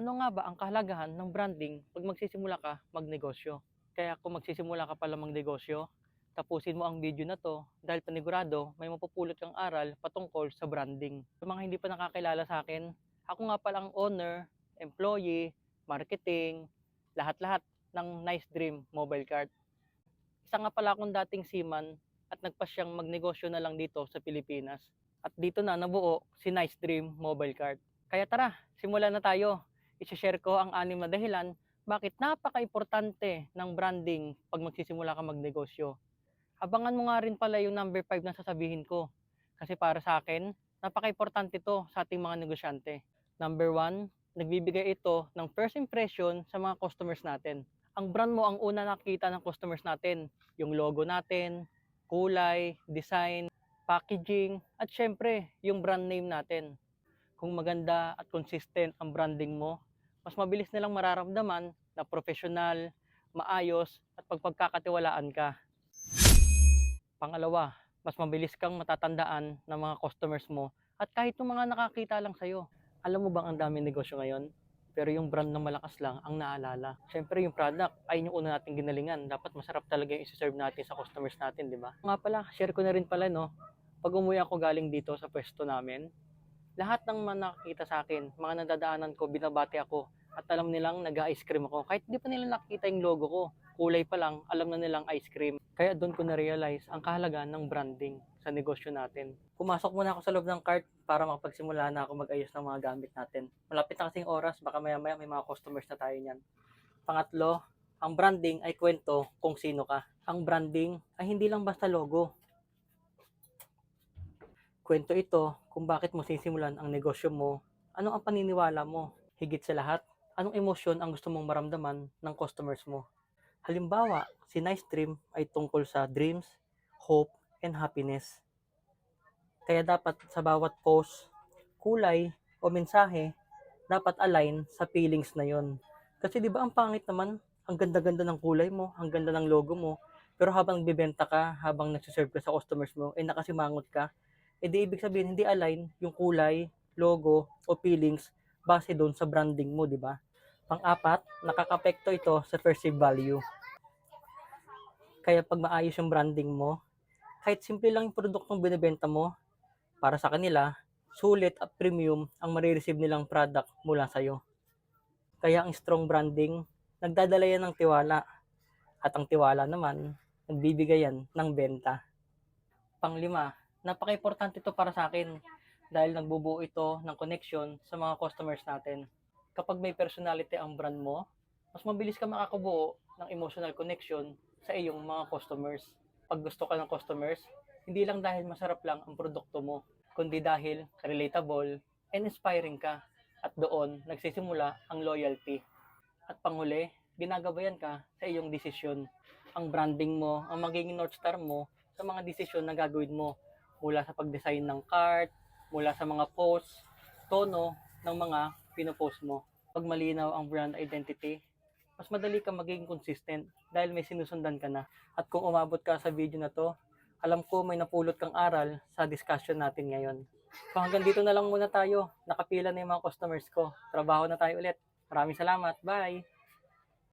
Ano nga ba ang kahalagahan ng branding pag magsisimula ka magnegosyo? Kaya kung magsisimula ka pala magnegosyo, tapusin mo ang video na to dahil panigurado may mapupulot kang aral patungkol sa branding. Sa mga hindi pa nakakilala sa akin, ako nga pala ang owner, employee, marketing, lahat-lahat ng Nice Dream Mobile Cart. Isa nga pala akong dating seaman at nagpasyang magnegosyo na lang dito sa Pilipinas. At dito na nabuo si Nice Dream Mobile Cart. Kaya tara, simulan na tayo. I-share ko ang anim na dahilan bakit napaka-importante ng branding pag magsisimula ka magnegosyo. Abangan mo nga rin pala yung number 5 na sasabihin ko. Kasi para sa akin, napaka-importante to sa ating mga negosyante. Number 1, nagbibigay ito ng first impression sa mga customers natin. Ang brand mo ang una nakita ng customers natin. Yung logo natin, kulay, design, packaging, at syempre, yung brand name natin. Kung maganda at consistent ang branding mo, mas mabilis nilang mararamdaman na professional, maayos, at pagpagkakatiwalaan ka. Pangalawa, mas mabilis kang matatandaan ng mga customers mo at kahit yung mga nakakita lang sa'yo. Alam mo bang ang daming negosyo ngayon? Pero yung brand na malakas lang ang naalala. Siyempre yung product ay yung una nating ginalingan. Dapat masarap talaga yung isi-serve natin sa customers natin, di ba? Nga pala, share ko na rin pala, no? Pag umuwi ako galing dito sa pwesto namin, lahat ng mga nakakita sa akin, mga nadadaanan ko, binabati ako. At alam nilang nag-ice cream ako. Kahit di pa nila nakita yung logo ko, kulay pa lang, alam na nilang ice cream. Kaya doon ko na-realize ang kahalagaan ng branding sa negosyo natin. Pumasok muna ako sa loob ng cart para makapagsimula na ako mag-ayos ng mga gamit natin. Malapit na kasing oras, baka maya-maya may mga customers na tayo niyan. Pangatlo, ang branding ay kwento kung sino ka. Ang branding ay hindi lang basta logo. Kwento ito kung bakit mo sisimulan ang negosyo mo, ano ang paniniwala mo, higit sa lahat, anong emosyon ang gusto mong maramdaman ng customers mo. Halimbawa, si Nice Dream ay tungkol sa dreams, hope, and happiness. Kaya dapat sa bawat post, kulay, o mensahe, dapat align sa feelings na yon. Kasi di ba ang pangit naman, ang ganda-ganda ng kulay mo, ang ganda ng logo mo, pero habang bibenta ka, habang nagsiserve ka sa customers mo, eh nakasimangot ka, eh di ibig sabihin hindi align yung kulay, logo, o feelings base doon sa branding mo, di ba? Pang-apat, nakakapekto ito sa perceived value. Kaya pag maayos yung branding mo, kahit simple lang yung produktong binibenta mo, para sa kanila, sulit at premium ang marireceive nilang product mula sa'yo. Kaya ang strong branding, nagdadala yan ng tiwala. At ang tiwala naman, nagbibigay yan ng benta. Panglima, napaka-importante ito para sa akin dahil nagbubuo ito ng connection sa mga customers natin. Kapag may personality ang brand mo, mas mabilis ka makakabuo ng emotional connection sa iyong mga customers. Pag gusto ka ng customers, hindi lang dahil masarap lang ang produkto mo, kundi dahil relatable and inspiring ka. At doon, nagsisimula ang loyalty. At panghuli, ginagabayan ka sa iyong desisyon. Ang branding mo, ang magiging North Star mo sa mga desisyon na gagawin mo mula sa pag-design ng cart, mula sa mga posts, tono ng mga pinopost mo. Pag malinaw ang brand identity, mas madali ka magiging consistent dahil may sinusundan ka na. At kung umabot ka sa video na to, alam ko may napulot kang aral sa discussion natin ngayon. So hanggang dito na lang muna tayo. Nakapila na yung mga customers ko. Trabaho na tayo ulit. Maraming salamat. Bye!